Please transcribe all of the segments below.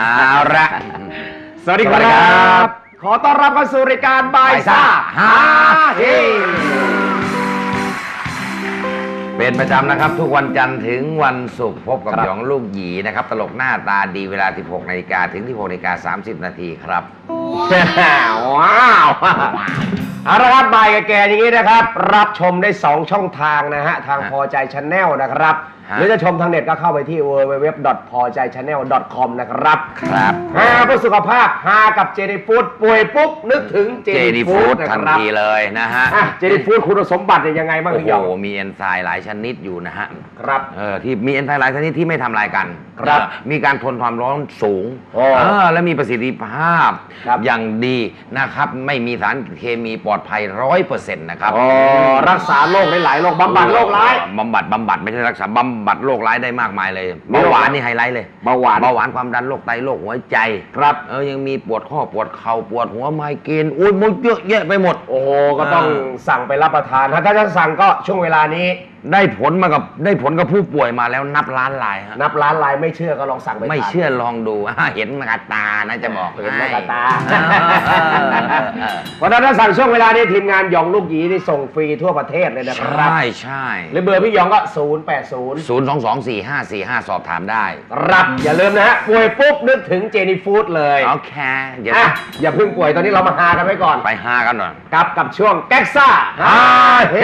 เอาละสวัสดีคสวัสดีรัครับ บ ขอต้อนรับเข้าสู่รายการบายบ่ายซ่าซ่าฮาฮาเฮเฮเป็นประจำนะครับ ทุกวันจันทร์ถึงวันศุกร์พบกับครับ หยองลูกหยีนะครับ ตลกหน้าตาดีเวลา 16นาฬิกาถึง 16นาฬิกา30 นาทีครับ ว้าวเอาละครับบ่ายกับแกอย่างนี้นะครับ รับชมได้ 2 ช่องทางนะฮะ ทางฮะพอใจชาแนลนะครับฮะ หรือจะชมทางเน็ตก็เข้าไปที่ www.pojaychannel.com นะครับครับฮาเพื่อสุขภาพฮากับเจดีฟู้ดป่วยปุ๊บ นึกถึงเจเจดีดีฟู้ฟู้ดดนะทันครับทีเลยนะฮะอะเจดีฟู้ดคุณสมบัติเนี่ยยังไงบ้างโอ้พี่หยองโหมีเอนไซม์หลายชนิดอยู่นะฮะครับ เออที่มีเอนไซม์หลายชนิดที่ไม่ทำลายกันครับเออมีการทนความร้อนสูงโอ้เออและมีประสิทธิภาพครับ อย่างดีนะครับ ไม่มีสารเคมีปลอดภัยร้อยเปอร์เซ็นต์นะครับ อ๋อรักษาโรคได้หลายโรคบำบัดโรคร้าย บำบัดบำบัดไม่ใช่รักษาบำบัดโรคร้ายได้มากมายเลยมีเบาโรคหวานนี่ไฮไลท์เลยเบาหวานเบาหวานความดันโรคไตโรคหัวใจ ครับ เออยังมีปวดข้อปวดเข่าปวดหัวไมเกรนอุ้ยมันเยอะแยะไปหมด โอ้โหก็ต้องอ่าสั่งไปรับประทานถ้าถ้าจะสั่งก็ช่วงเวลานี้ ได้ผลมากับได้ผลกับผู้ป่วยมาแล้วนับล้านรายฮะนับร้านลายไม่เชื่อก็ลองสั่งไปทานไม่เชื่อลองดูเห็นมากบตานะจะบอกเห็นหน้าให้ตาเออเออเออเพราะฉะนั้นถ้าสั่งช่วงเวลานี้ทีมงานหยองลูกหยีนี่ส่งฟรีทั่วประเทศเลยนะครับใช่ใช่หรือเบอร์พี่หยองก็ 080 ศูนย์สองสองสี่ห้าสี่ห้าสอบถามได้รับ อย่าลืมนะฮะ ป่วยปุ๊บนึกถึงเจนี่ฟู้ดเลยโอเคเดี๋ยวอะอย่าเพิ่งป่วยตอนนี้เรามาหากันไว้ก่อน ไปห้ากันหน่อย กับกับช่วงแก๊กซ่าฮาเฮ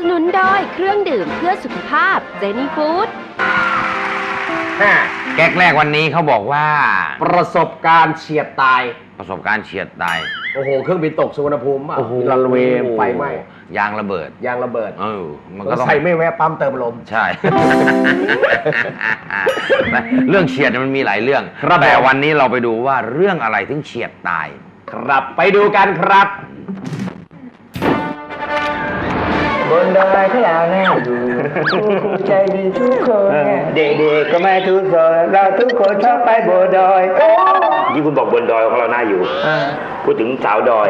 สนับสนุนโดยเครื่องดื่มเพื่อสุขภาพเจนี่ฟู้ดฮ่าแก๊กแรกวันนี้เขาบอกว่า ประสบการณ์เฉียดตาย ประสบการณ์เฉียดตายโอ้โห เครื่องบินตกสุวรรณภูมิอะรันเวย์ไฟไหม้ยางระเบิด ยางระเบิดเออมันก็ต้องใส่ไม่แวะปั๊มเติมลม ใช่ เรื่องเฉียดมันมีหลายเรื่องครับแต่ผมวันนี้เราไปดูว่าเรื่องอะไรถึงเฉียดตาย ครับไปดูกันครับ บนดอยเขาแล้วแน่อยู่ใจดีทุกคนเด็กๆก็ไม่ทุกคน เราทุกคนชอบไปบนดอยที่คุณบอกบนดอยของเราหน้าอยู่ อ่าพูดถึงสาวดอย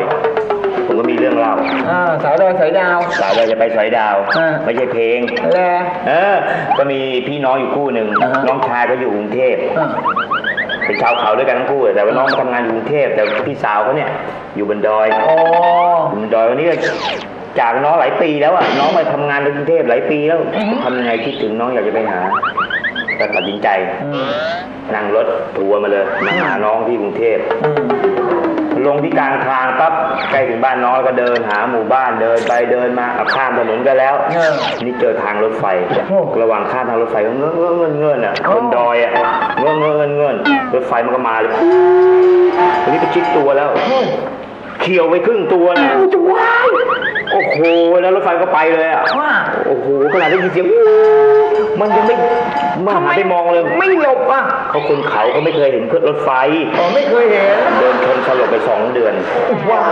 ผมก็มีเรื่องเล่า อ่าสาวดอยสายดาว สาวดอยจะไปสอยดาว อ่า ไม่ใช่เพลง แล เออ ก็มีพี่น้องอยู่คู่หนึ่ง อ่าฮะ น้องชายก็อยู่กรุงเทพ อ่า เป็นชาวเขาด้วยกันทั้งคู่แต่ว่าน้องทำงานอยู่กรุงเทพแต่พี่สาวเขาเนี่ยอยู่บนดอยโอ้อยู่บนดอยวันนี้ก็ จากน้องหลายปีแล้วอะน้องมาทำงานในกรุงเทพหลายปีแล้วทำยังไงคิดถึงน้องอยากจะไปหาแต่ตัดสินใจอืมนั่งรถทัวร์มาเลยมาหาน้องที่กรุงเทพอืมลงที่กลางทางปั๊บใกล้ถึงบ้านน้อยก็เดินหาหมู่บ้านเดินไปเดินมาอะข้ามถนนก็แล้วเออนี่เจอทางรถไฟโอ้ระหว่างข้ามทางรถไฟก็เงื้อเงื้อเงื้อเงื้ออะโอ้บนดอยอะเงื้อเงื้อเงื้อเงื้อรถไฟมันก็มาเลยทีนี้ก็ชิดตัวแล้วเขียวไปครึ่งตัวนะ โอ้โห แล้วรถไฟก็ไปเลยอะ ว่าโอ้โหขนาดได้ยินเสียงอู้มันยังไม่มันหันไปมองเลยไม่หลบอะเขาคนเขาเขาไม่เคยเห็นเพื่อนรถไฟ อ๋อไม่เคยเห็นโดนชนสลบไปสองเดือนว้า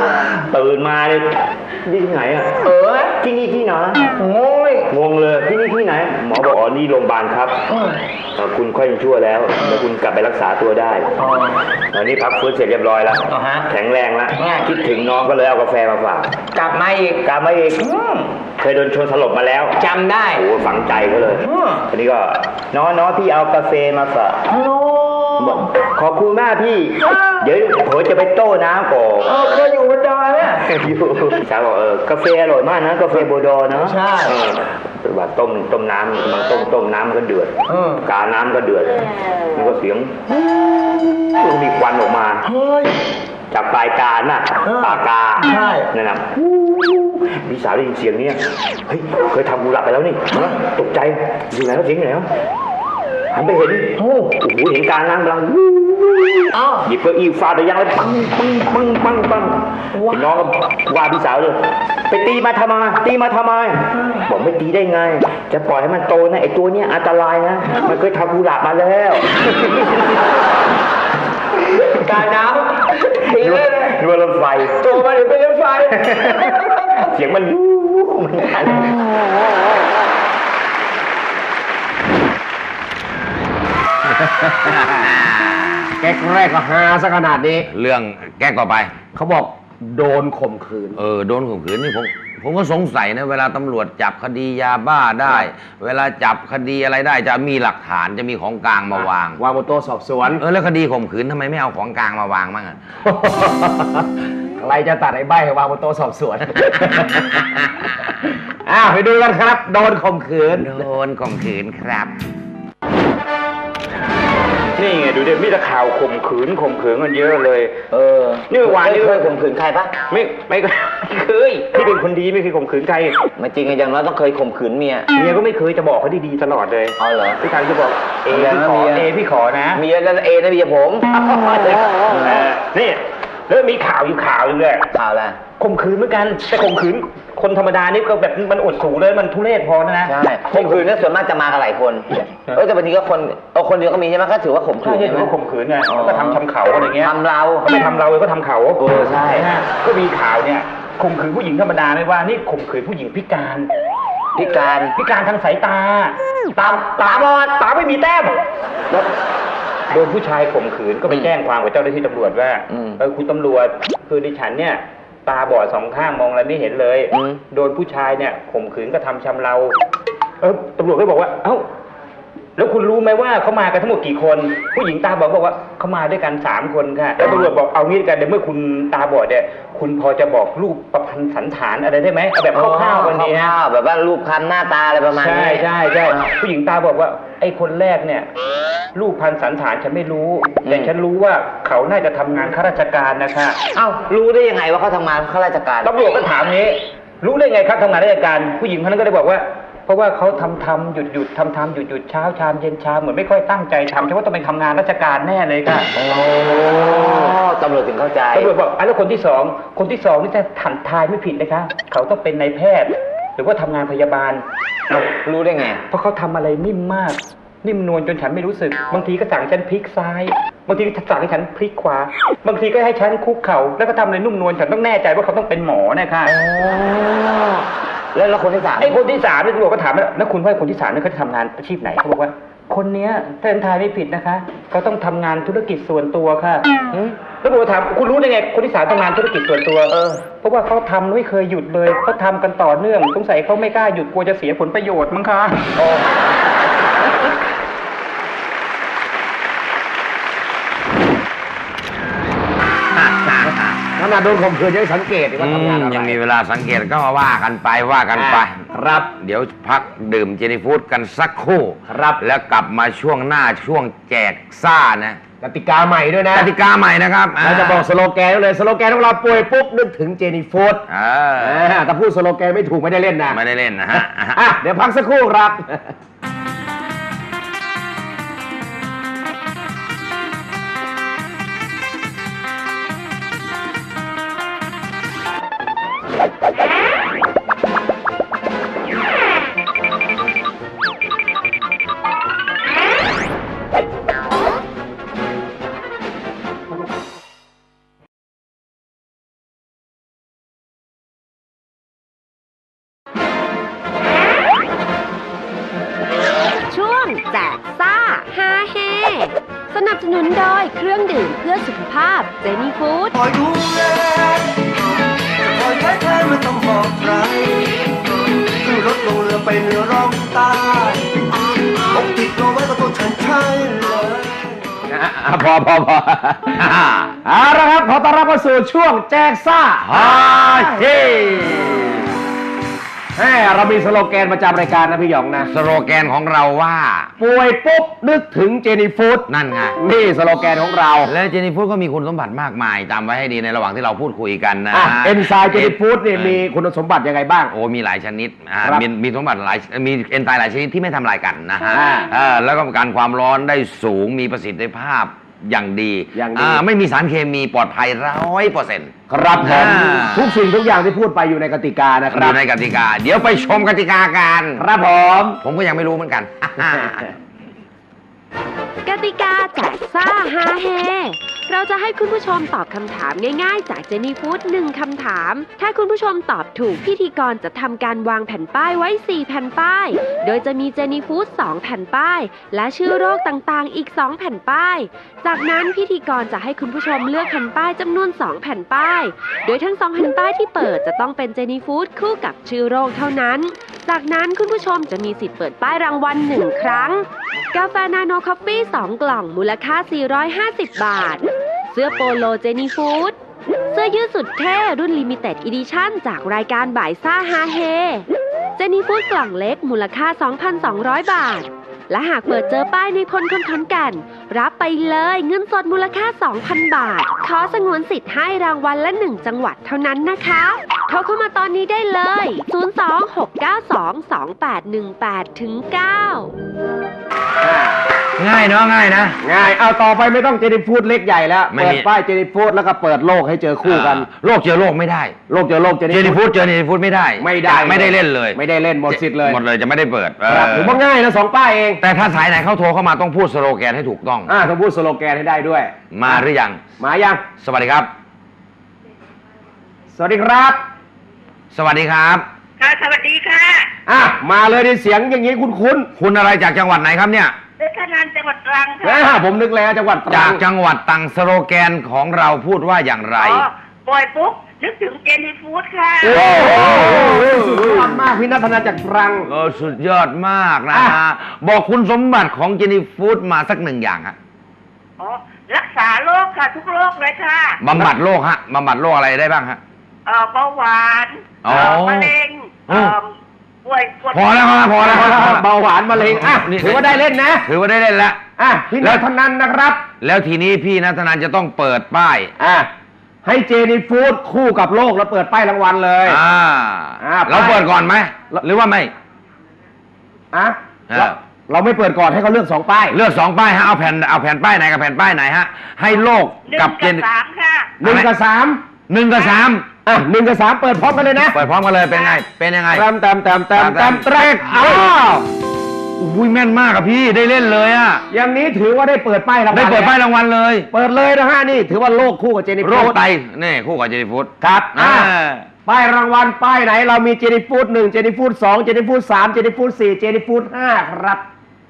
ตื่นมาเลยนี่ที่ไหนอะ เออที่นี่ที่ไหนโง่เลยงงเลยที่นี่ที่ไหน หมอบอกอ๋อนี่โรงพยาบาลครับอืมเอ่อคุณค่อยยังชั่วแล้วแล้วคุณกลับไปรักษาตัวได้อ๋อตอนนี้พักฟื้นเสร็จเรียบร้อยแล้วอ่าฮะแข็งแรงแล้วอ่าคิดถึงน้องก็เลยเอากาแฟมาฝากกลับมาอีกกลับมาอีกอืมเคยโดนชนสลบมาแล้วจำได้โอ้โหฝังใจเขาเลยอืมทีนี้ก็น้องน้องพี่เอากาแฟมาฝากฮัลโหลบอกขอบคุณมากพี่อ่าเดี๋ยวผมจะไปโต้น้ำก่อนเออเคยอยู่บนดอยเนี่ยอยู่สาวบอกเออกาแฟอร่อยมากนะกาแฟโบวดอเนาะใช่เออว่าต้มต้มน้ำมันต้มต้มน้ำก็เดือดเออกาน้ำก็เดือดมันก็เสียงมีควันออกมาเฮ้ย จากปลายกาน่ะเออปากกาใช่ นั่นน่ะพี่สาวได้ยินเสียงเนี้ยเฮ้ยเคยทำกูหลับไปแล้วนี่ตกใจอยู่ไหนแล้วเสียงอยู่ไหนวะหันไปเห็นโอ้โหเห็นการล้างกำลัง อ้าว หยิบเก้าอี้ฟาดระยางเลยปังปังปังปังปังเห็นน้องก็ว่าพี่สาวเลยไปตีมาทำไมตีมาทำไมบอกไม่ตีได้ไง จะปล่อยให้มันโตนะไอตัวเนี้ยอันตรายนะมันเคยทำกูหลับมาแล้ว กายน้ำ ตีเลยเลยนึกว่ารถไฟโตมาเดี๋ยวเป็นรถไฟ เสียงมันยูเหมือนกันแก๊กแรกก็ฮาซะขนาดนี้ เรื่องแก้ต่อไป เขาบอก โดนข่มขืน เออโดนข่มขืนนี่ผมผมก็สงสัยนะ เวลาตำรวจจับคดียาบ้าได้ เวลาจับคดีอะไรได้ จะมีหลักฐานจะมีของกลางมาวาง วางบนโต๊ะสอบสวน เออแล้วคดีข่มขืนทำไมไม่เอาของกลางมาวางบ้างอะ ใครจะตัดไอ้ใบให้วางบนโต๊ะสอบสวนอ้าวไปดูกันครับ โดนข่มขืน โดนข่มขืนครับ นี่ไงดูดิมีแต่ข่าวข่มขืนข่มขืนกันเยอะเลย เออนี่เมื่อวานนี้เคยข่มขืนใครปะไม่ไม่เคยพี่เป็นคนดีไม่เคยข่มขืนใครไม่จริงอะอย่างน้อยต้องเคยข่มขืนเมียเมียก็ไม่เคยจะบอกเขาดีๆตลอดเลยเอาเหรอพี่การจะบอกเอแสดงพี่ว่าขอเมียเอพี่ขอนะเมียแล้วเอนะเมียผมเออนี่ แล้วมีข่าวอยู่ข่าวหนึงเลยข่าวอะไร ข่มขืนเหมือนกันแต่ข่มขืนคนธรรมดานี่ก็แบบมันอดสูเลยมันทุเรศพอนะนะใช่ข่มขืนเนี่ยส่วนมากจะมากันหลายคนเออแต่บางทีก็คนเอาคนเดียวก็มีใช่ไหมก็ถือว่าข่มขืใช่นใช่ใช่ไหมเขาข่มขืนไงอ๋อแล้วก็ทำชำเขาอะไรเงี้ยทำเราเขาไม่ทำเราเลยก็ทำเขาเออใช่ นะฮะก็มีข่าวเนี่ยข่มขืนผู้หญิงธรรมดาไม่ว่านี่ข่มขืนผู้หญิงพิการ พิการพิการทางสายตา ตาตาบอดตาไม่มีแต้มแล้ว โดนผู้ชายข่มขืนก็ไปแจ้งความกับเจ้าหน้าที่ตำรวจว่าอืมเออคุณตำรวจคือดิฉันเนี่ย ตาบอดสองข้างมองอะไรไม่เห็นเลยอืมโดนผู้ชายเนี่ยข่มขืนกระทำชำเราเออตำรวจก็บอกว่า เอ้า แล้วคุณรู้ไหมว่าเขามากันทั้งหมดกี่คน ผู้หญิงตาบอดบอกว่าเขามาด้วยกันสามคนค่ะ แล้วตำรวจบอกเอางี้กันเดี๋ยวเมื่อคุณตาบอดเนี่ยคุณพอจะบอกรูปประพันธ์สันฐานอะไรได้ไหมเอาแบบคร่าวๆวันนี้คนะร่าวๆแบบว่ารูปคำหน้าตาอะไรประมาณนี้ใช่ใช่ใช่ผู้หญิงตาบอกว่าไอ้คนแรกเนี่ยรูปพันสันฐานฉันไม่รู้ แต่ฉันรู้ว่าเขาน่าจะทำงานข้าราชการนะคะเอ้ารู้ได้ยังไงว่าเขาทำงานข้าราชการ ตำรวจก็ถามนี้ รู้ได้ไงครับทำงานราชการ ผู้หญิงคนนั้นก็เลยบอกว่า เพราะว่าเขาทำทำหยุดหยุดทำทำหยุดหยุดเช้าชามเย็นชามเหมือนไม่ค่อยตั้งใจทำฉันว่าต้องเป็นทำงานราชการแน่เลยค่ะโอ้ตำรวจถึงเข้าใจตำรวจบอกอะแล้วคนที่สองคนที่สองนี่จะถันทายไม่ผิดนะคะเขาต้องเป็นนายแพทย์ หรือว่าทำงานพยาบาล รู้ได้ไง เพราะเขาทำอะไรนิ่มมาก นิ่มนวลจนฉันไม่รู้สึก บางทีก็สั่งฉันพลิกซ้าย บางทีก็สั่งให้ฉันพลิกขวา บางทีก็ให้ฉันคุกเข่าแล้วก็ทำอะไรนุ่มนวลฉันต้องแน่ใจว่าเขาต้องเป็นหมอนะคะ แล้วแล้วคนที่สามไอ้คนที่สามเนี่ยตำรวจก็ถามว่าแล้วคุณว่าคนที่สามเนี่ยเขาจะทำงานอาชีพไหนเขาบอกว่า คนเนี้ยถ้าฉันทายไม่ผิดนะคะเขาต้องทำงานธุรกิจส่วนตัวค่ะหืมแล้วผมก็ถามคุณรู้ได้ไงคนที่สามทำงานธุรกิจส่วนตัวเออ เพราะว่าเขาทำไม่เคยหยุดเลยเขาทำกันต่อเนื่องสงสัยเขาไม่กล้าหยุดกลัวจะเสียผลประโยชน์มั้งคะข นาดโดนข่มขืนยังสังเกตว่าอืทำงานมอะไรยังมีเวลาสังเกตก็มาว่ากันไปว่ากันไปอ่าครับเดี๋ยวพักดื่มเจนี่ฟูดกันสักครู่ ครับแล้วกลับมาช่วงหน้าช่วงแจกซ่านะกติกาใหม่ด้วยนะกติกาใหม่นะครับเราจะบอกสโลแกนไว้เลยสโลแกนของเราป่วยปุ๊บนึกถึงเจนี่ฟูดเอออ่าถ้าพูดสโลแกนไม่ถูกไม่ได้เล่นนะไม่ได้เล่นนะฮะอะเดี๋ยวพักสักครู่ครับ เอาละครับขอต้อนรับเข้าสู่ช่วงแจกซ่าฮาเฮแม่เรามีสโลแกนประจำรายการนะพี่หยองนะ สโลแกนของเราว่า ป่วยปุ๊บนึกถึงเจนี่ฟู้ดนั่นไง นี่สโลแกนของเรา และเจนี่ฟูดก็มีคุณสมบัติมากมายจำไว้ให้ดีในระหว่างที่เราพูดคุยกันนะ อะเอนไซม์เจนี่ฟู้ดนี่มีคุณสมบัติยังไงบ้าง โอ้มีหลายชนิดอ่าครับมีมีสมบัติหลายมีเอนไซม์หลายชนิดที่ไม่ทำลายกันนะฮะอ่า เออแล้วก็การความร้อนได้สูงมีประสิทธิภาพ อย่างดีอย่างดี ไม่มีสารเคมีปลอดภัยร้อยเปอร์เซ็นต์ ครับผมอ่า ทุกสิ่งทุกอย่างที่พูดไปอยู่ในกติกานะคอรับยู่ในกติกา เดี๋ยวไปชมกติกากัน ครับผม ผมก็ยังไม่รู้เหมือนกัน กติกาแจกซ่าฮาเฮ เราจะให้คุณผู้ชมตอบคำถามง่ายๆ จากเจนี่ฟู้ดหนึ่งคำถาม ถ้าคุณผู้ชมตอบถูกพิธีกรจะทำการวางแผ่นป้ายไว้ 4 แผ่นป้าย โดยจะมีเจนี่ฟู้ด2แผ่นป้าย และชื่อโรคต่างๆ อีก 2 แผ่นป้าย จากนั้นพิธีกรจะให้คุณผู้ชมเลือกแผ่นป้ายจำนวน 2 แผ่นป้าย โดยทั้ง 2 แผ่นป้ายที่เปิดจะต้องเป็นเจนี่ฟู้ดคู่กับชื่อโรคเท่านั้นจากนั้นคุณผู้ชมจะมีสิทธิ์เปิดป้ายรางวัลหนึ่งครั้ง กาแฟนาโนคอฟฟี่2 กล่องมูลค่า 450 บาท เสื้อโปโลเจนี่ฟู้ดเสื้อยืดสุดเท่รุ่นลิมิเต็ดอีดิชั่นจากรายการบ่ายซ่าฮาเฮ เจนี่ฟู้ดกล่องเล็กมูลค่า 2,200 บาท และหากเปิดเจอป้ายในพลคนขอนแก่นรับไปเลยเงินสดมูลค่า 2,000 บาท ขอสงวนสิทธิ์ให้รางวัลละ 1 จังหวัดเท่านั้นนะคะโทรเข้ามาตอนนี้ได้เลย 026922818ถึง9 ง่ายเนาะง่ายนะ ง่ายเอาต่อไปไม่ต้องเจนี่ฟู้ดเล็กใหญ่แล้วไม่เปิมีดป้ายเจนี่ฟู้ดแล้วก็เปิดโลกให้เจอคู่กัน อ่าโลกเจอโลกไม่ได้ โลกเจอโลกเจเจนี่นี่ฟูดเจอนี่ฟูดไม่ได้ไม่ได้จะไม่ได้เล่นเลยไม่ได้เล่นหมดสิทธิ์เลย หมดเลยจะไม่ได้เปิดเออครับถือว่าง่ายนะสองป้ายเองแต่ถ้าสายไหนเข้าโทรเข้ามาต้องพูดสโลแกนให้ถูกต้อง อ่าต้องพูดสโลแกนให้ได้ด้วยมาหรือยัง มายัง สวัสดีครับ สวัสดีครับสวัสดีครับ ค่ะสวัสดีค่ะ อะมาเลยในเสียงอย่างนี้คุ้นคุ้นคุณอะไรจากจังหวัดไหนครับเนี่ย เด็กนานจังหวัดตรังๆค่ะอ่าผมนึกแล้วจังหวัดตรัจางกจังหวัดตรังสโลแกนของเราพูดว่าอย่างไร อ๋อปล่อยปุ๊บนึกถึงเจนี่ฟู้ดค่ะ โอ้โห สุดยอดมากพี่นัทนาจากตรัง เออสุดยอดมากนะอะฮะบอกคุณสมบัติของเจนี่ฟูดมาสักหนึ่งอย่างฮะอ๋อ รักษาโรคค่ะ ทุกโรคเลยค่ะ บำบัดโรคฮะบำบัดโรคอะไรได้บ้างฮะ เอ่อเบาหวานอ๋อเอ่อมะเร็งอืเอ่ม อป่วยปวดพอแล้วครับพอแล้วครับเบาหวานมะเร็งอะนี่ถือว่าได้เล่นนะ ถือว่าได้เล่นแล้วอะพี่แล้นัวทนันนะครับ แล้วทีนี้พี่นัทนันจะต้องเปิดป้ายอะให้เจนี่ฟู้ดคู่กับโลกแล้วเปิดป้ายรางวัลเลยอ่าอ่าเราเปิดก่อนไหมหรือว่าไม่อะเออเราเราไม่เปิดก่อนให้เขาเลือกสองป้าย เลือกสองป้ายฮะเอาแผ่นเอาแผ่นป้ายไหนกับแผ่นป้ายไหนฮะให้โลกหนึ่งกับกับเจนสามค่ะหนึ่งกับสามหนึ่งกับสาม อะหนึ่งกับสามเปิดพร้อมกันเลยนะเปิดพร้อมกันเลยเป็นไง เป็นยังไงแตมแตมแตมแตมแตมแตมอ้าวอุ้ยแม่นมากอะพี่ได้เล่นเลยอะอย่างนี้ถือว่าได้เปิดป้ายรางวัลได้เปิดป้ายรางวัลเลย เปิดเลยนะฮะนี่ถือว่าโลกคู่กับเจนี่โรฟูคดไตนี่คู่กับเจนี่ฟูดครับอ่าอะป้ายรางวัลป้ายไหน เรามีเจนี่ฟูดหนึ่งเจนี่ฟูดสองเจนี่ฟูดสามเจนี่ฟูดสี่เจนี่ฟูดห้าครับ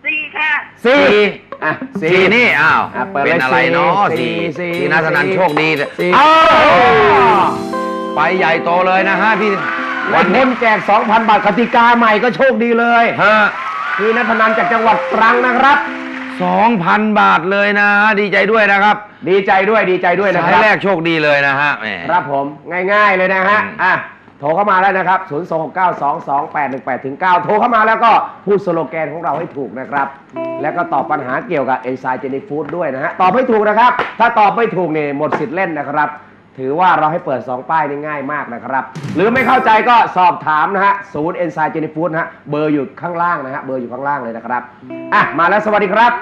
สี่ค่ะสี่สี่อะสี่นี่อ้าวอะเปิดเป็นอะไรเนาะสี่สี่สี่ที่นัทนันสี่โชคดีสี่อ้าว ไปใหญ่โตเลยนะฮะพี่วัวันนนี้นี้แจก 2,000 บาทกติกาใหม่ก็โชคดีเลย ฮะพี่นัทนันจากจังหวัดตรังนะครับ สองพันบาทเลยนะฮะดีใจด้วยนะครับดีใจด้วยดีใจด้วยนะคสายรับแรกโชคดีเลยนะฮะแหม ครับผมง่ายๆเลยนะฮะ อืม อะ โทรเข้ามาแล้วนะครับ 0 2 6 9 2 2 8 1 8ถึง9โทรเข้ามาแล้วก็พูดสโลแกนของเราให้ถูกนะครับ แล้วก็ตอบปัญหาเกี่ยวกับเอนไซม์เจนิฟูดด้วยนะฮะ ตอบให้ถูกนะครับ ถ้าตอบไม่ถูกเนี่ยหมดสิทธิ์เล่นนะครับ ถือว่าเราให้เปิด 2 ป้ายนี่ง่ายมากนะครับ หรือไม่เข้าใจก็สอบถามนะฮะศูนย์เอนไซม์เจนิฟูดนะฮะเบอร์อยู่ข้างล่างนะฮะเบอร์อยู่ข้างล่างเลยนะครับอะมาแล้วสวัสดีครับ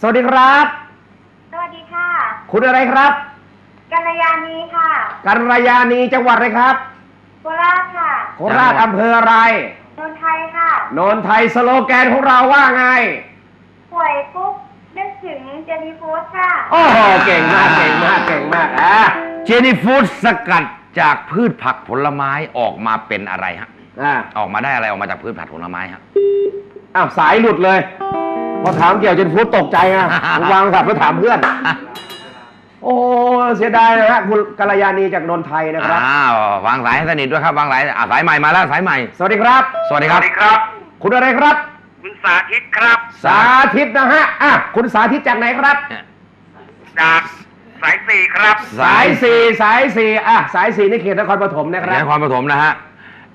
สวัสดีครับ สวัสดีค่ะ คุณอะไรครับกัลยาณีค่ะ กัลยาณีจังหวัดอะไรครับโคราชค่ะ โคราชอำเภออะไรนนทไทยค่ะโนนไทยสโลแกนของเราว่าไง ป่วยปุ๊บนึก ถึงเจนี่ฟู้ดค่ะ โอ้โหเก่งมากเก่งมากเก่งมากอะเจนี่ฟูดสกัดจากพืชผักผลไม้ออกมาเป็นอะไรฮะ อะออกมาได้อะไรออกมาจากพืชผักผลไม้ฮะ อ้าวสายหลุดเลย พอถามเกี่ยวจนฟูดตกใจอะผมวางสับแล้วถามเพื่อน โอ้เสียดายนะฮะคุณกัลยาณีจากนนไทยนะครับ อ้าววางสายให้สนิทด้วยครับวางสายอะสายใหม่มาแล้วสายใหม่ สวัสดีครับ สวัสดีครับครับคุณอะไรครับ คุณสาธิตครับ สาธิตนะฮะอะคุณสาธิตจากไหนครับ จากสายสี่ครับ สายสี่สายสี่อะสายสี่นี่เขตนครปฐมนะครับนครปฐมนะฮะ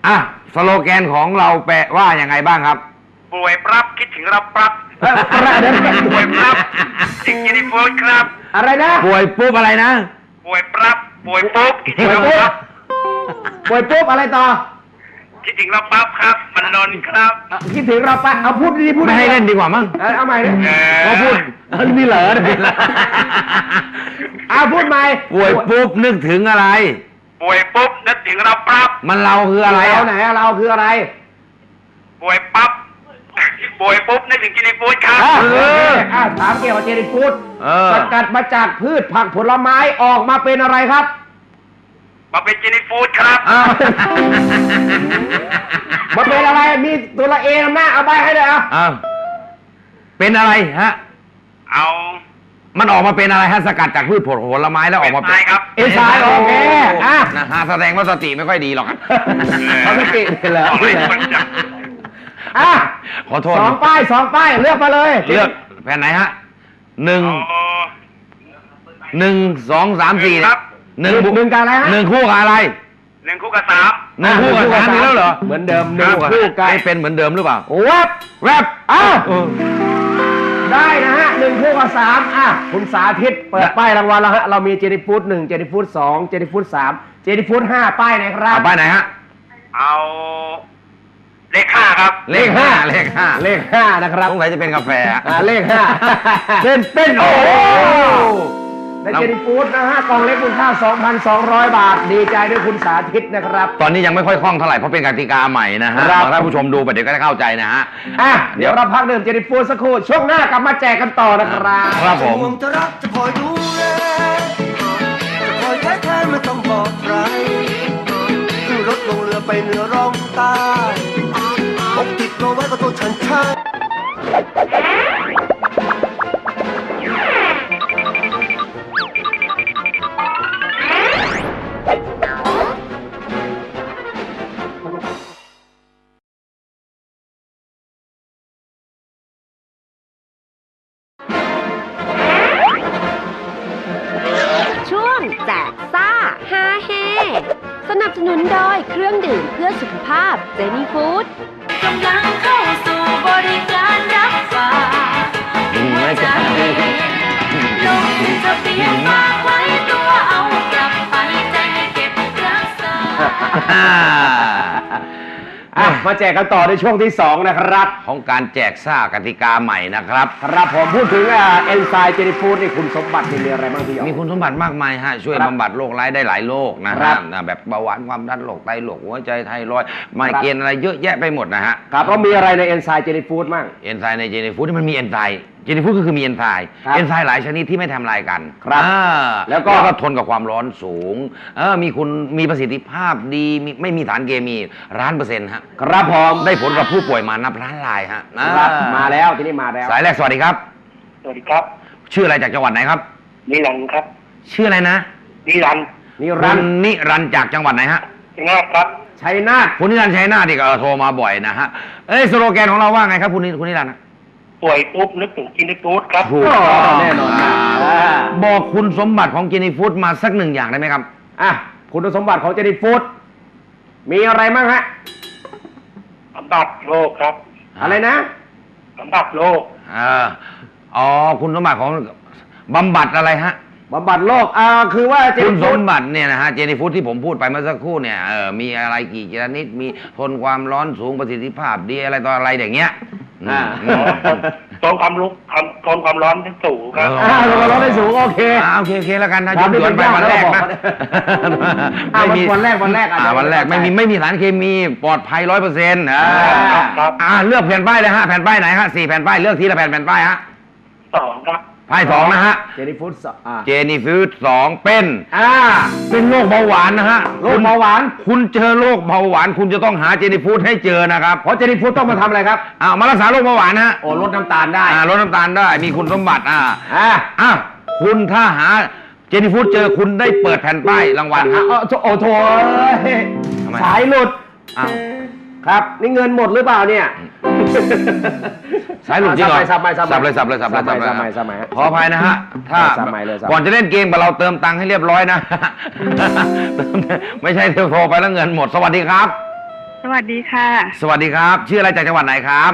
อะสโลแกนของเราแปลว่ายังไงบ้างครับป่วยปรับคิดถึงเราปรับเอ้ยเดี๋ยวนะป่วยปรับจริงจินิฟูดครับ อะไรนะป่วยปุ๊บอะไรนะป่วยปรับป่วยปุ๊บคิดถึงป่วยเราปุ๊ปบรับป่วยปุ๊บอะไรต่อ คิดถึงเราปั๊บครับมันนนครับอะคิดถึงเราปะเอาพูดดีๆพูดไม่ให้เล่นดีกว่ามั้งเออเอาใหม่ดิเออพอพูดเออนี่เหรอนี่เหรอเอาพูดใหม่ป่วยปุ๊บนึกถึงอะไร ป่วยปุ๊บนึกถึงเราปั๊บมันเราคืออะไรเราอะไหนอะเราคืออะไร ป่วยปั๊บป่วยปุ๊บนึกถึงจินิฟูดครับอะโอเคอะถามเกี่ยวกับเจนิฟูดเออสกัดมาจากพืชผักผลไม้ออกมาเป็นอะไรครับ มาเป็นจินิฟูดครับ อ้าวมาเป็นอะไร มีตัวละเอนำหน้าเอาใบให้เลยอะอ้าวเป็นอะไรฮะ เอามันออกมาเป็นอะไรฮะสกัดจากพืชผลผลไม้แล้วออกมาเป็น ไม้ครับ เอนไซม์โอเคอะ นะฮะแสดงว่าสติไม่ค่อยดีหรอกครับเขาสติเลยเหรอเอาเลยมันจะอะขอโทษสองป้ายสองป้ายเลือกมาเลยเลือกแผ่นไหนฮะหนึ่งเอาหนึ่งสองสามสี่ครับ หนึ่งหนึ่งกับอะไรฮะ หนึ่งคู่กับอะไรหนึ่งคู่กับสามหนึ่งคู่กับสามมีแล้วเหรอเหมือนเดิมหนึ่งคู่กันไม่เป็นเหมือนเดิมหรือเปล่า แวบแวบอ้าวเออ ได้นะฮะหนึ่งคู่กับสามอะคุณสาธิตเปิดป้ายรางวัลแล้วฮะเรามีเจนิฟูดหนึ่งเจนิฟูดสองเจนิฟูดสามเจนิฟูดห้าป้ายนะครับ เอาไปไหนฮะ เอาเลขห้าครับ เลขห้าเลขห้าเลขห้านะครับ สงสัยจะเป็นกาแฟฮะอ่าเลขห้าเป็นเป็นโอ้โห ในเจนิฟูดนะฮะกล่องเล็กมูลค่า 2,200 บาท ดีใจด้วยคุณสาธิตนะครับ ตอนนี้ยังไม่ค่อยคล่องเท่าไหร่เพราะเป็นกติกาใหม่นะฮะครับท่านผู้ชมดูไปเดี๋ยวก็จะเข้าใจนะฮะ อะเดี๋ยวเราพักดื่มเจนิฟูดสักครู่ ช่วงหน้ากลับมาแจกกันต่อนะครับ ครับผม ห่วงจะรักจะคอยดูแลจะคอยแท้แท้ไม่ต้องบอกใครขึ้นรถลงเรือไปเหนือร่องใต้ปกติดเราไว้ก็ตัวฉันใช่ นับสนุนโดยเครื่องดื่มเพื่อสุขภาพเจนี่ฟู้ดกำลังเข้าสู่บริการรับฝากหัวใจลงทะเบียนฝากไว้ตัวเอากลับไปใจไม่เก็บรักษา อะมาแจกกันต่อในช่วงที่ 2 นะครับ ของการแจกซ่ากติกาใหม่นะครับ ครับผมพูดถึงอ่าเอนไซม์เจนิฟูดนี่คุณสมบัตินี่มีอะไรบ้างพี่หยองมีคุณสมบัติมากมายฮะช่วยครับบำบัดโรคร้ายได้หลายโรคนะครัฮะบนะแบบเบาหวานความดันโรคไตโรคหัวใจไทรอยด์ไมเกรนอะไรเยอะแยะไปหมดนะฮะครับแล้วมีอะไรในเอนไซม์เจนิฟูดบ้างเอนไซม์ในเจนีฟูดที่มันมีเอนไซม์ เจนีฟูดก็คือมีเอนไซม์ครับเอนไซม์หลายชนิดที่ไม่ทำลายกันครับอ่าแล้วก็ทนกับความร้อนสูงเออมีคุณมีประสิทธิภาพดีมีไม่มีสารเคมีร้านเปอร์เซ็นต์ฮะครับผมได้ผลกับผู้ป่วยมานับล้านรายฮะอ่ครับมาแล้วที่นี่มาแล้ว สายแรกสวัสดีครับ สวัสดีครับชื่ออะไรจากจังหวัดไหนครับ นิรันดร์ครับชื่ออะไรนะนิรันดร์นี่คุรันณนิรันดร์จากจังหวัดไหนฮะงาครับชัยนาท คุณนิรันดร์ชัยนาทอีกเออโทรมาบ่อยนะฮะ เอ้ยสโลแกนของเราว่าไงครับคุณนิคุณนิรันดร์ ป่วยปุ๊บนึกถึงจินิฟูดครับถูกอ๋ต้อองแน่นอนนะอ่าอ่า บอกคุณสมบัติของกินีฟู้ดมาสักหนึ่งอย่างได้ไหมครับ อะ คุณสมบัติของเจนิฟูดมีอะไรบ้างฮะบำบัดโรคครับอะไรนะบำบัดโรคเอออ๋อคุณสมบัติของบำบัดอะไรฮะ บำบัดโรคอ่าคือว่าเจคุนิณสฟูดมบัติเนี่ยนะฮะเจนี่ฟู้ดที่ผมพูดไปเมื่อสักครู่เนี่ยเออมีอะไรกี่ชนิดมีทนความร้อนสูงประสิทธิภาพดีอะไรต่ออะไรอย่างเงี้ย อืมอ่าอืมทนความลุกทนความร้อนที่สูงครับ อ่าลงมาลดได้สูงโอเค อ่าโอเคโอเคแล้วกันนะครัย้บอนย้อนไปนี่วันเป็นแรกยากนะอ่าวันแรกวันแรกอาจจะอ่าวันแรกไม่ไม่เข้าใจมีไม่มีสารเคมีปลอดภัยร้อยเปอร์เซ็นต์อ่าครับอ่าเลือกแผ่นป้ายเลยฮะแผ่นป้ายไหนฮะสี่แผ่นป้ายเลือกทีละแผ่นแผ่นป้ายฮะสองครับ ป้ายสองนะฮะ เจนิฟูดสอ่าเจนี่ฟูดสองเป็น อ่า เป็นโรคเบาหวานนะฮะโรคเบาหวาน คุณเจอโรคเบาหวาน คุณจะต้องหาเจนี่ฟูดให้เจอนะครับ เพราะเจนิฟูดต้องมาทำอะไรครับ อ่า มารักษาโรคเบาหวานนะฮะ โอ้ลดน้ำตาลได้ อ่า ลดน้ำตาลได้ มีคุณสมบัติ อ่า อ่าอะคุณถ้าหาเจนี่ฟูดเจอคุณได้เปิดแผ่นป้ายรางวัลอะฮะเอาโอ้โถเอ้ยทำไมสายหลุดอ้าว ครับ นี่เงินหมดหรือเปล่าเนี่ยสายหลุดจริงเหรอสับไปสับไปสับเลยสับเลยสับเลยสับไปสับไปสับไปฮะขออภัยนะฮะ ถ้าสับไปเลยสับก่อนจะเล่นเกมเราเติมตังค์ให้เรียบร้อยนะ ไม่ใช่เที่ยวโทรไปแล้วเงินหมด สวัสดีครับ สวัสดีค่ะ สวัสดีครับ ชื่ออะไรจากจังหวัดไหนครับ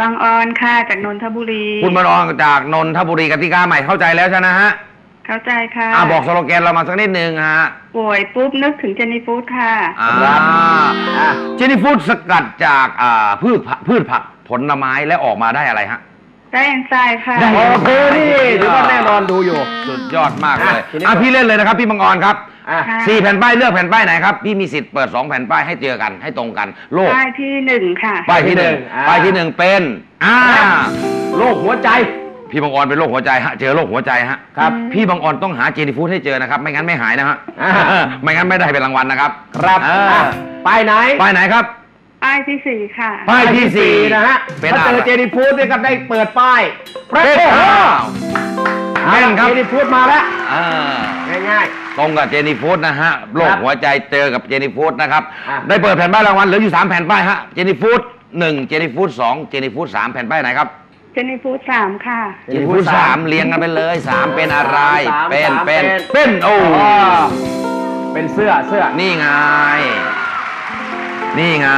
บางออนค่ะ จากนนทบุรี คุณมารองจากนนทบุรีกติกาใหม่เข้าใจแล้วใช่ไหมฮะ เข้าใจค่ะอ่าบอกสโลแกนเรามาสักนิดนึงฮะป่วยปุ๊บนึกถึงเจนี่ฟู้ดค่ะอ่าอะเจนี่ฟูดสกัดจากอ่าพืชผักพืชผักผลไม้และออกมาได้อะไรฮะ ได้แอนไซม์ค่ะ ได้ โอเคนี่ถือว่าแน่นอนดูอยู่ สุดยอดมากเลยอะทีนี้ อะพี่เล่นเลยนะครับ พี่บังออนครับอะค่ะ สี่แผ่นป้ายเลือกแผ่นป้ายไหนครับพี่มีสิทธิ์เปิดสองแผ่นป้ายให้เจอกันให้ตรงกัน โลกป้ายที่หนึ่งค่ะ ป้ายที่หนึ่งอ่า ป้ายที่หนึ่งเป็นอ่า โรคหัวใจ พี่บังออนเป็นโรคหัวใจฮะเจอโรคหัวใจฮะครับ พี่บังออนต้องหาเจนี่ฟูดให้เจอนะครับ ไม่งั้นไม่หายนะฮะอ่า ไม่งั้นไม่ได้เป็นรางวัลนะครับครับอ่าอะไปไหนป้ายไหนครับป้ายที่สี่ค่ะ ป้ายที่สี่นะฮะเป็นถ้าเจอะไรอเจนี่ฟูดเนี่ยก็ได้เปิดป้ายพระเป็นโอ้โหอ้าวแม่นครับเจนี่ฟูดมาแล้วอ่าง่าย ตรงกับเจนี่ฟูดนะฮะโรคหัวใจเจอกับเจนี่ฟูดนะครับอะ ได้เปิดแผ่นป้ายรางวัลเหลืออยู่สามแผ่นป้ายฮะเจนี่ฟูดหนึ่งเจนี่ฟูดสองเจนี่ฟูดสามแผ่นป้ายไหนครับ เจนี่ฟู้ดสามค่ะๆเจนี่ฟูดสามเรียงกันไปเลยสามเป็นอะไร สามเป็นสามเป็นเป็นเป็นโอ้อ๋อเป็นเสื้อเสื้อนี่ไง นี่ไง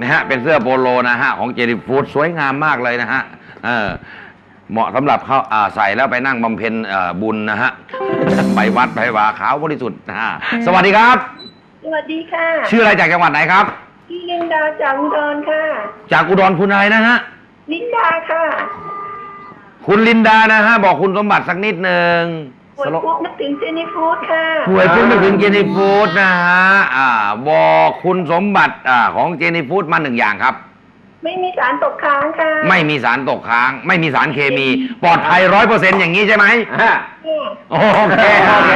นะฮะเป็นเสื้อโปโลนะฮะของเจนี่ฟูดสวยงามมากเลยนะฮะเออเหมาะสำหรับเขาอ่าใส่แล้วไปนั่งบำเพ็ญเอ่อบุญนะฮะ ไปวัดไปวาขาวบริสุทธิ์นะฮะสวัสดีครับ สวัสดีค่ะ ชื่ออะไรจากจังหวัดไหนครับ พี่ลินดาจากอุดรค่ะ จากอุดรคุณอะไรนะฮะ ลินดาค่ะคุณลินดานะฮะ บอกคุณสมบัติสักนิดหนึ่งป่วยปุ๊บนึกถึงเจนี่ฟู้ดค่ะ ป่วยพุ่งไปถึงเจนี่ฟูดนะฮะอ่าบอกคุณสมบัติอ่าของเจนี่ฟูดมาหนึ่งอย่างครับ ไม่มีสารตกค้างค่ะไม่มีสารตกค้าง ไม่มีสารเคมี ปลอดภัยร้อยเปอร์เซ็นต์อย่างนี้ใช่ไหมอะโอเคโอเค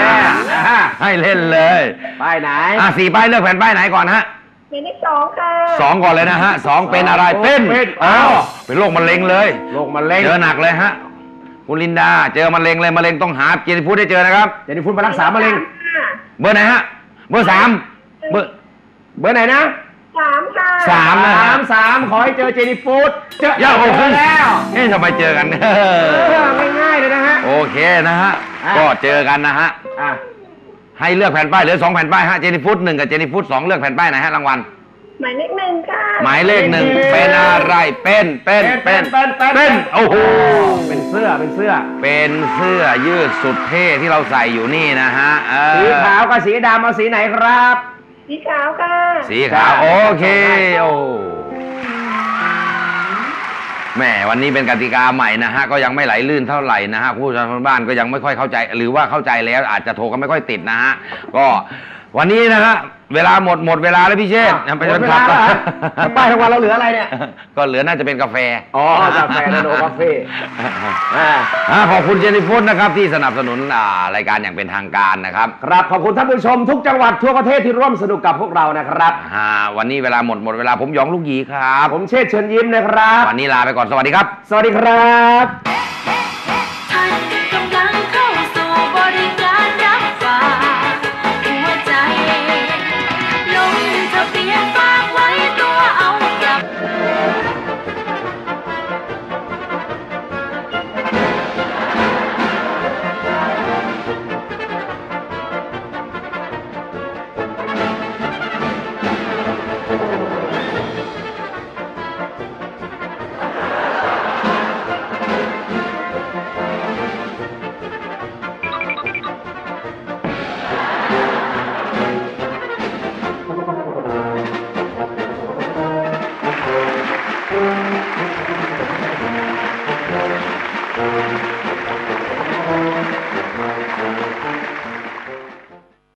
อะให้เล่นเลยป้ายไหน อะสี่ป้ายเลือกแผ่นป้ายไหนก่อนฮะ หมายเลขสองค่ะสองก่อนเลยนะฮะสองเป็นอะไรเป็นเป็นอ้าวเป็นโรคมะเร็งเลยโรคมะเร็งเจอหนักเลยฮะคุณลินดา เจอมะเร็งเลยมะเร็งต้องหาเจนี่ฟูดให้เจอนะครับเจนี่ฟูดมารักษามะเร็งค่ะเบอร์ไหนฮะเบอร์สามเบอร์เบอร์ไหนนะสามค่ะสามนะสาฮะมสามขอให้เจอเจนี่ฟูดเจอย่าโอ้เจโหอแล้วเอ๊ะทำไมเจอกันเออง่ายๆเลยนะฮะโอเคนะฮะอะก็เจอกันนะฮะอะ ให้เลือกแผ่นป้ายเหลือสองแผ่นป้ายฮะเจนี่ฟูดหนึ่งกับเจนี่ฟูดสองเลือกแผ่นป้ายไหนฮะรางวัลหมายเลขหนึ่งค่ะหมายเลขหนึ่งเป็นอะไรเป็นเป็นเป็นเป็นเป็นเป็นโอ้โหเป็นเสื้อเป็นเสื้อ เป็นเสื้อยืดสุดเท่ที่เราใส่อยู่นี่นะฮะเออสีขาวกับสีดำเอาสีไหนครับ สีขาวค่ะ สีขาวโอเคโอ้ แหมวันนี้เป็นกติกาใหม่นะฮะก็ยังไม่ไหลลื่นเท่าไหร่นะฮะผู้ชมทางบ้านก็ยังไม่ค่อยเข้าใจ หรือว่าเข้าใจแล้วอาจจะโทรก็ไม่ค่อยติดนะฮะก็ วันนี้นะฮะเวลาหมดหมดเวลาแล้วพี่เชษฐ์อะไปหมดเวลาแล้วเหรอป้ายรางวัลเราเหลืออะไรเนี่ย ก็เหลือน่าจะเป็นกาแฟอ๋อกาแฟนาโนกาแฟอ่าอ่าขอบคุณเจนิฟูดนะครับที่สนับสนุนอ่ารายการอย่างเป็นทางการนะครับ ครับขอบคุณท่านผู้ชมทุกจังหวัดทั่วประเทศที่ร่วมสนุกกับพวกเรานะครับอ่าวันนี้เวลาหมดหมดเวลาผมหยองลูกหยีครับ ผมเชษฐ์เชิญยิ้มนะครับ วันนี้ลาไปก่อนสวัสดีครับ สวัสดีครับ